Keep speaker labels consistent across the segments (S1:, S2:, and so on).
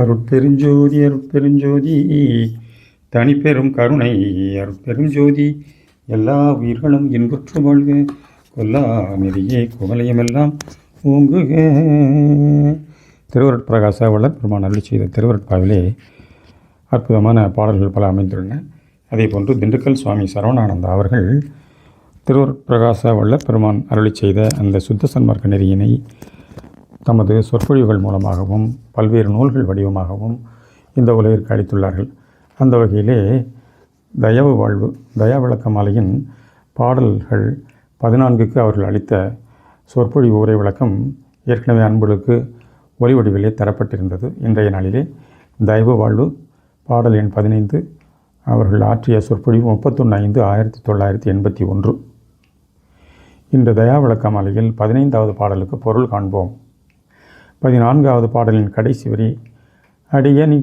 S1: அருட்பெருஞ்சோதி அருட்பெருஞ்சோதி தனிப்பெரும் கருணை அருட்பெருஞ்சோதி எல்லா உயிர்களும் இன்புற்று வாழ்க. கொல்லா நெறியே குவலயமெல்லாம் ஓங்குக. திருவருட்பிரகாச வள்ளல் பெருமான் அருளி செய்த திருவருட்பாவிலே அற்புதமான பாடல்கள் பல அமைந்துள்ளன. அதே போன்று திண்டுக்கல் சுவாமி சரவணானந்தா அவர்கள் திருவருட்பிரகாச வள்ளல் பெருமான் அருளி செய்த அந்த சுத்த சன்மார்க்க நெறியினை தமது சொற்பொழிவுகள் மூலமாகவும் பல்வேறு நூல்கள் வடிவமாகவும் இந்த உலகிற்கு அளித்துள்ளார்கள். அந்த வகையிலே தயவு வாழ்வு தயா விளக்க மாலையின் பாடல்கள் பதினான்குக்கு அவர்கள் அளித்த சொற்பொழிவு உரை விளக்கம் ஏற்கனவே அன்புகளுக்கு ஒலி வடிவிலே தரப்பட்டிருந்தது. இன்றைய நாளிலே தயவு வாழ்வு பாடல் எண் பதினைந்து அவர்கள் ஆற்றிய சொற்பொழிவு முப்பத்தொன்று ஐந்து ஆயிரத்தி தொள்ளாயிரத்தி எண்பத்தி ஒன்று. இன்று தயா விளக்க மாலையில் பதினைந்தாவது பாடலுக்கு பொருள் காண்போம். பதினான்காவது பாடலின் கடைசி வரி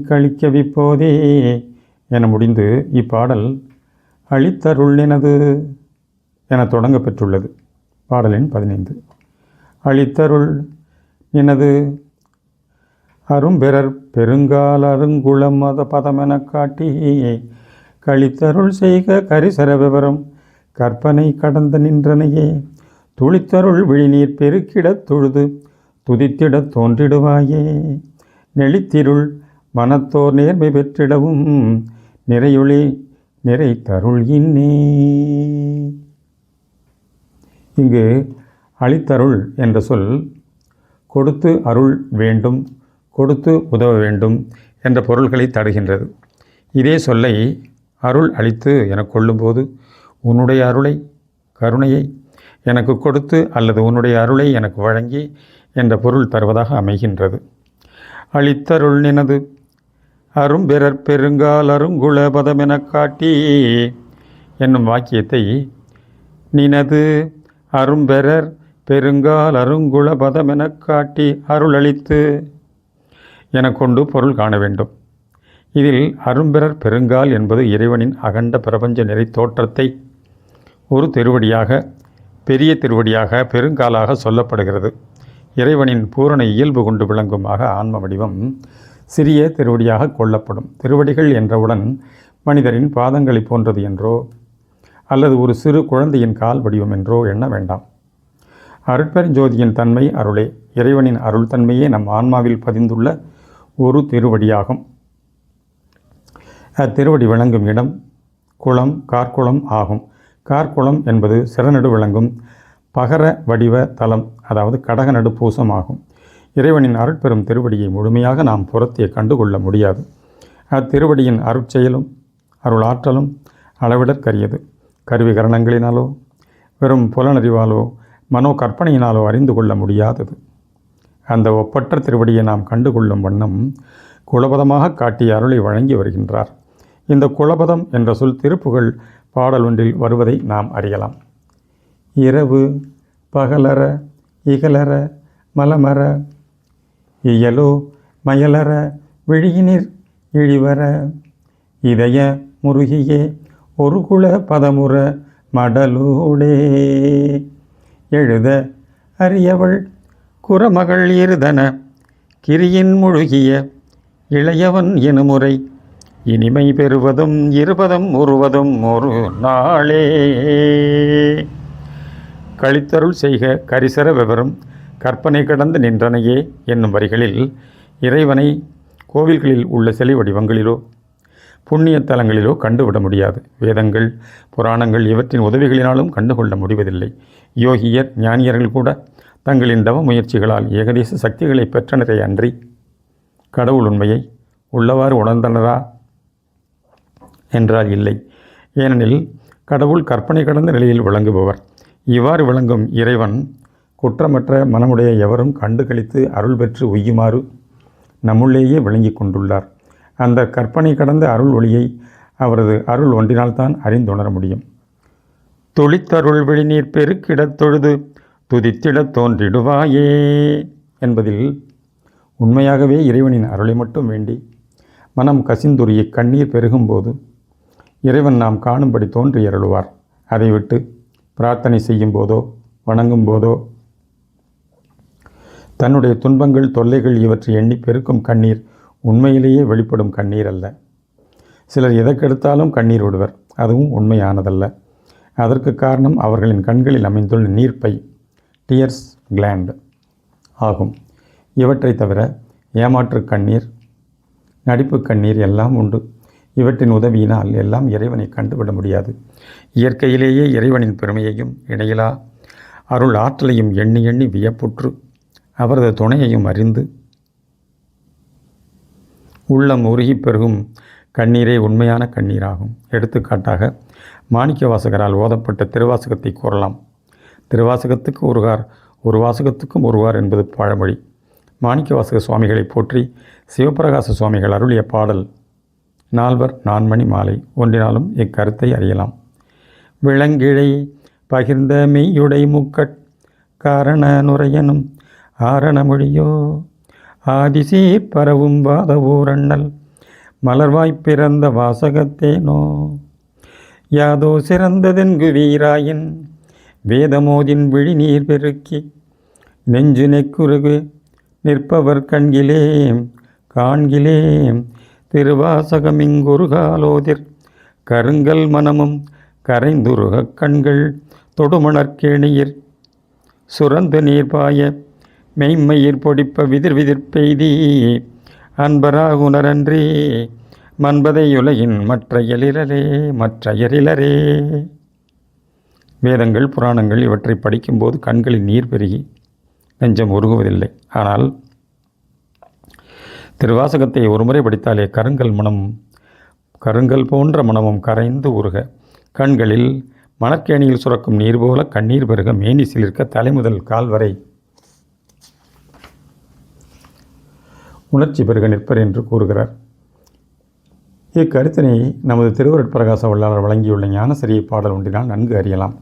S1: கழிக்க விப்போதே என முடிந்து இப்பாடல் அழித்தருள் எனது என தொடங்க பெற்றுள்ளது. பாடலின் பதினைந்து அழித்தருள் எனது அரும்பெறர் பெருங்கால் அருங்குளம் மத பதமெனக் காட்டி கழித்தருள் செய்க கரிசர விவரம் கற்பனை கடந்த நின்றனையே துளித்தருள் விழிநீர் பெருக்கிடத் தொழுது துதித்திடத் தோன்றிடுவாயே. நெளித்திருள் மனத்தோர் நேர்மை பெற்றிடவும் நிறையொளி நிறை தருள் இன்னே இங்கு அளித்தருள் என்ற சொல் கொடுத்து அருள் வேண்டும் கொடுத்து உதவ வேண்டும் என்ற பொருள்களை தருகின்றது. இதே சொல்லை அருள் அளித்து என கொள்ளும்போது உன்னுடைய அருளை கருணையை எனக்கு கொடுத்து அல்லது உன்னுடைய அருளை எனக்கு வழங்கி என்ற பொருள் தருவதாக அமைகின்றது. அளித்தருள் நினது அரும்பிறர் பெருங்கால் அருங்குள பதமெனக் காட்டி என்னும் வாக்கியத்தை நினது அரும்பெறர் பெருங்கால் அருங்குள பதமெனக் காட்டி அருளளித்து என கொண்டு பொருள் காண வேண்டும். இதில் அரும்பெறர் பெருங்கால் என்பது இறைவனின் அகண்ட பிரபஞ்ச நிறை தோற்றத்தை ஒரு திருவடியாக பெரிய திருவடியாக பெருங்காலாக சொல்லப்படுகிறது. இறைவனின் பூரண இயல்பு கொண்டு விளங்குமாக ஆன்ம வடிவம் சிறிய திருவடியாக கொள்ளப்படும். திருவடிகள் என்றவுடன் மனிதரின் பாதங்களை போன்றது என்றோ அல்லது ஒரு சிறு குழந்தையின் கால் வடிவம் என்றோ எண்ண வேண்டாம். அருட்பெருஞ்சோதியின் தன்மை அருளே. இறைவனின் அருள் தன்மையே நம் ஆன்மாவில் பதிந்துள்ள ஒரு திருவடியாகும். அத்திருவடி விளங்கும் இடம் குளம் கார்குளம் ஆகும். கார்குளம் என்பது சிறநடு விளங்கும். பகர வடிவ தலம் அதாவது கடக நடுப்பூசம் ஆகும் இறைவனின் அருட்பெரும் திருவடியை முழுமையாக நாம் புறத்தே கண்டுகொள்ள முடியாது. அத்திருவடியின் அருட்செயலும் அருளாற்றலும் அளவிடற்கரியது. கருவி கரணங்களினாலோ வெறும் புலனறிவாலோ மனோ கற்பனையினாலோ அறிந்து கொள்ள முடியாதது. அந்த ஒப்பற்ற திருவடியை நாம் கண்டுகொள்ளும் வண்ணம் குலபதமாக காட்டிய அருளை வழங்கி வருகின்றார். இந்த குலபதம் என்ற சொல் திருப்புகழ் பாடல் ஒன்றில் வருவதை நாம் அறியலாம். இரவு பகலற இகலற மலமர இயலோ மயலற விழியினிர் இழிவர இதய முருகியே ஒரு குல பதமுற மடலூடே. எழுத அறியவள் குறமகள் இருதன கிரியின் முழுகிய இளையவன் எனுமுறை. இனிமை பெறுவதும் இருபதும் உருவதும் ஒரு நாளே. கழித்தருள் செய்க கரிசர விவரம் கற்பனை கடந்து நின்றனையே என்னும் வரிகளில் இறைவனை கோவில்களில் உள்ள சிலை வடிவங்களிலோ புண்ணிய தலங்களிலோ கண்டுவிட முடியாது. வேதங்கள் புராணங்கள் இவற்றின் உதவிகளினாலும் கண்டுகொள்ள முடிவதில்லை. யோகியர் ஞானியர்கள் கூட தங்களின் தவ முயற்சிகளால் ஏகதேச சக்திகளை பெற்றனரே அன்றி கடவுள் உண்மையை உள்ளவாறு உணர்ந்தனரா? என்றால் இல்லை. ஏனெனில் கடவுள் கற்பனை கடந்த நிலையில் விளங்குபவர். இவ்வாறு விளங்கும் இறைவன் குற்றமற்ற மனமுடைய எவரும் கண்டு கழித்து அருள் பெற்று உய்யுமாறு நம்முள்ளேயே விளங்கி கொண்டுள்ளார். அந்த கற்பனை கடந்த அருள் ஒளியை அவரது அருள் ஒன்றினால்தான் அறிந்துணர முடியும். துளித்தருள் விழிநீர் பெருக்கிடத் தொழுது துதித்திடத் தோன்றிடுவாயே என்பதில் உண்மையாகவே இறைவனின் அருளை மட்டும் வேண்டி மனம் கசிந்துரிய கண்ணீர் பெருகும்போது இறைவன் நாம் காணும்படி தோன்றி அருளுவார் அதை விட்டு பிரார்த்தனை செய்யும் போதோ வணங்கும் போதோ தன்னுடைய துன்பங்கள் தொல்லைகள் இவற்றை எண்ணி பெருக்கும் கண்ணீர் உண்மையிலேயே வெளிப்படும் கண்ணீர் அல்ல. சிலர் எதற்கெடுத்தாலும் கண்ணீர் விடுவர் அதுவும் உண்மையானதல்ல. அதற்கு காரணம் அவர்களின் கண்களில் அமைந்துள்ள நீர்ப்பை டியர்ஸ் கிளாண்ட் ஆகும். இவற்றை தவிர ஏமாற்று கண்ணீர் நடிப்பு கண்ணீர் எல்லாம் உண்டு. இவற்றின் உதவியினால் எல்லாம் இறைவனை கண்டுவிட முடியாது. இயற்கையிலேயே இறைவனின் பெருமையையும் இணையிலா? அருள் ஆற்றலையும் எண்ணி எண்ணி வியப்புற்று அவரது துணையையும் அறிந்து உள்ளம் உருகி பெருகும் கண்ணீரே உண்மையான கண்ணீராகும். எடுத்துக்காட்டாக மாணிக்க வாசகரால் ஓதப்பட்ட திருவாசகத்தை கூறலாம். திருவாசகத்துக்கு ஒருகார் ஒரு வாசகத்துக்கும் ஒருவார் என்பது பழமொழி. மாணிக்க வாசக சுவாமிகளை போற்றி சிவபிரகாச சுவாமிகள் அருளிய பாடல் நால்வர் நான்மணி மாலை. ஒன்றினாலும் இக்கருத்தை அறியலாம். விளங்கிழை பகிர்ந்த மெய்யுடை முக்கட் காரண நுரையனும் ஆரணமொழியோ ஆதிசே பரவும் வாத ஊரண்ணல் மலர்வாய்ப் பிறந்த வாசகத்தேனோ. யாதோ சிறந்ததென்கு வீராயின் வேதமோதின் விழிநீர் பெருக்கி நெஞ்சு நெக்குருகு நிற்பவர் கண்கிலேம் காண்கிலேம் திருவாசகமிங்குருகாலோதிர். கருங்கல் மனமும் கரைந்துருகக் கண்கள் தொடுமணற்கேணியிர் சுரந்து நீர் பாய மெய்மயிர் பொடிப்ப விதிர் விதிர் அன்பராகுணரன்றி மன்பதையுலகின் மற்ற எழிலரே மற்ற எழிலரே வேதங்கள் புராணங்கள் இவற்றை படிக்கும்போது கண்களில் நீர் பெருகி நெஞ்சம் உருகுவதில்லை. ஆனால் திருவாசகத்தை ஒருமுறை படித்தாலே கருங்கல் மனம் கருங்கல் போன்ற மனமும் கரைந்து உருக. கண்களில் மணற்கேணியில் சுரக்கும் நீர் போல கண்ணீர் பெருக மேனி சிலிர்க்க தலைமுதல் கால் வரை. உணர்ச்சி பெருக நிற்பர் என்று கூறுகிறார். இக்கருத்தினை நமது திருவருட்பிரகாச வல்லாளர் வழங்கியுள்ள ஞானசரிய பாடல் ஒன்றினால் நன்கு அறியலாம்.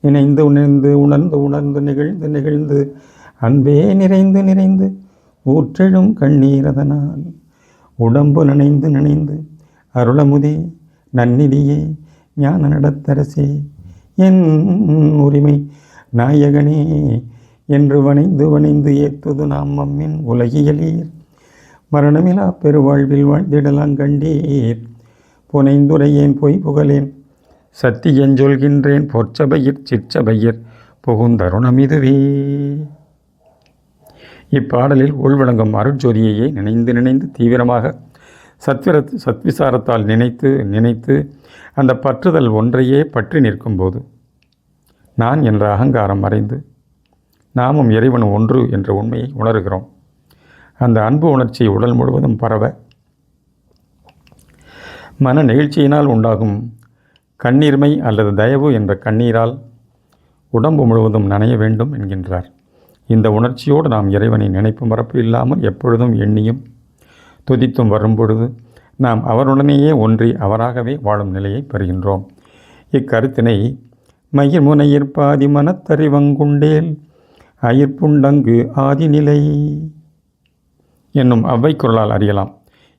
S1: இணைந்து உணர்ந்து உணர்ந்து உணர்ந்து நிகழ்ந்து நிகழ்ந்து அன்பே நிறைந்து நிறைந்து ஊற்றெழும் கண்ணீரதனால். உடம்பு நினைந்து நினைந்து அருளமுதே நன்னிதியே ஞான நடத்தரசே. என் உரிமை நாயகனே என்று வணைந்து வணைந்து ஏத்துது நாம் மம்மின் உலகியலீர். மரணமிலா பெருவாழ்வில் வாழ்ந்திடலாங்கண்டீர் புனைந்துரையேன் பொய் புகழேன் சத்தியஞ்சொல்கின்றேன் பொற்சபையிற் சிற்சபையிற் புகுந்தருணமிதுவே. இப்பாடலில் உள்விளங்கும் அருட்ஜோதியையே நினைந்து நினைந்து தீவிரமாக சத்விர சத்விசாரத்தால் நினைத்து நினைத்து அந்த பற்றுதல் ஒன்றையே பற்றி நிற்கும்போது நான் என்ற அகங்காரம் மறைந்து நாமும் இறைவன் ஒன்று என்ற உண்மையை உணர்கிறோம். அந்த அன்பு உணர்ச்சி உடல் முழுவதும் பரவ மன நெகிழ்ச்சியினால் உண்டாகும் கண்ணீர்மை அல்லது தயவு என்ற கண்ணீரால் உடம்பு முழுவதும் நனைய வேண்டும் என்கின்றார். இந்த உணர்ச்சியோடு நாம் இறைவனை நினைப்பு மறப்பு இல்லாமல் எப்பொழுதும் எண்ணியும் துதித்தும் வரும்பொழுது நாம் அவருடனேயே ஒன்றி அவராகவே வாழும் நிலையை பெறுகின்றோம். இக்கருத்தினை மயிர் முனையிற் பாதி மனத்தறிவங்குண்டேல் அயிர்ப்புண்டங்கு ஆதிநிலை என்னும் அவ்வை குரலால் அறியலாம்.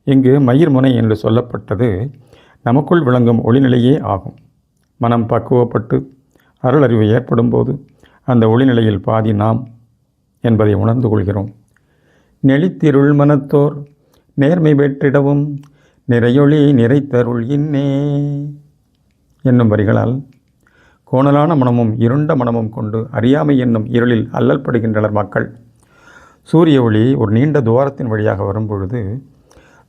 S1: இங்கு மயிர் முனை என்று சொல்லப்பட்டது நமக்குள் விளங்கும் ஒளிநிலையே ஆகும். மனம் பக்குவப்பட்டு அருளறிவு ஏற்படும் போது அந்த ஒளிநிலையில் பாதி நாம் என்பதை உணர்ந்து கொள்கிறோம். நெளித்திருள் மனத்தோர் நேர்மை பெற்றிடவும் நிறையொளி நிறைத்தருள் இன்னே என்னும் வரிகளால் கோணலான மனமும் இருண்ட மனமும் கொண்டு அறியாமை என்னும் இருளில் அல்லல்படுகின்றனர் மக்கள். சூரிய ஒளி ஒரு நீண்ட துவாரத்தின் வழியாக வரும்பொழுது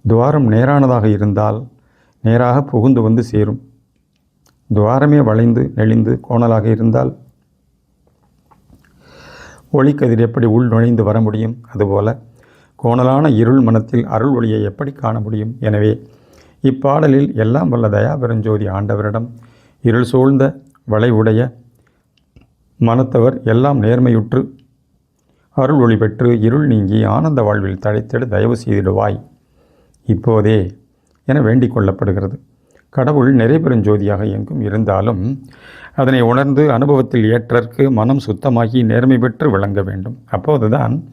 S1: துவாரம் நேரானதாக இருந்தால் நேராக புகுந்து வந்து சேரும். துவாரமே வளைந்து நெளிந்து கோணலாக இருந்தால் ஒளிக்கதிர் எப்படி உள் நுழைந்து வர முடியும்? அதுபோல கோணலான இருள் மனத்தில் அருள் ஒளியை எப்படி காண முடியும்? எனவே இப்பாடலில் எல்லாம் வல்ல தயாபெருஞ்சோதி ஆண்டவரிடம் இருள் சூழ்ந்த வளைவுடைய மனத்தவர் எல்லாம் நேர்மையுற்று அருள் ஒளி பெற்று இருள் நீங்கி ஆனந்த வாழ்வில் தழைத்திட தயவு செய்திடுவாய். இப்போதே என வேண்டிக் கொள்ளப்படுகிறது. கடவுள் நிறைபெருஞ்சோதியாக எங்கும் இருந்தாலும் அதனை உணர்ந்து அனுபவத்தில் ஏற்றற்கு மனம் சுத்தமாகி நேர்மை பெற்று விளங்க வேண்டும். அப்போதுதான்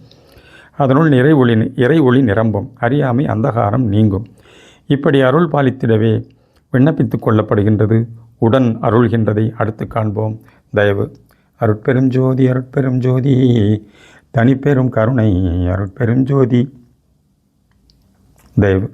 S1: அதனுள் நிறை ஒளி இறை ஒளி நிரம்பும். அறியாமை அந்தகாரம் நீங்கும். இப்படி அருள் பாலித்திடவே விண்ணப்பித்து கொள்ளப்படுகின்றது. உடன் அருள்கின்றதை அடுத்து காண்போம். தயவு. அருட்பெரும் ஜோதி அருட்பெரும் ஜோதி தனிப்பெரும் கருணை அருட்பெரும் ஜோதி தயவு.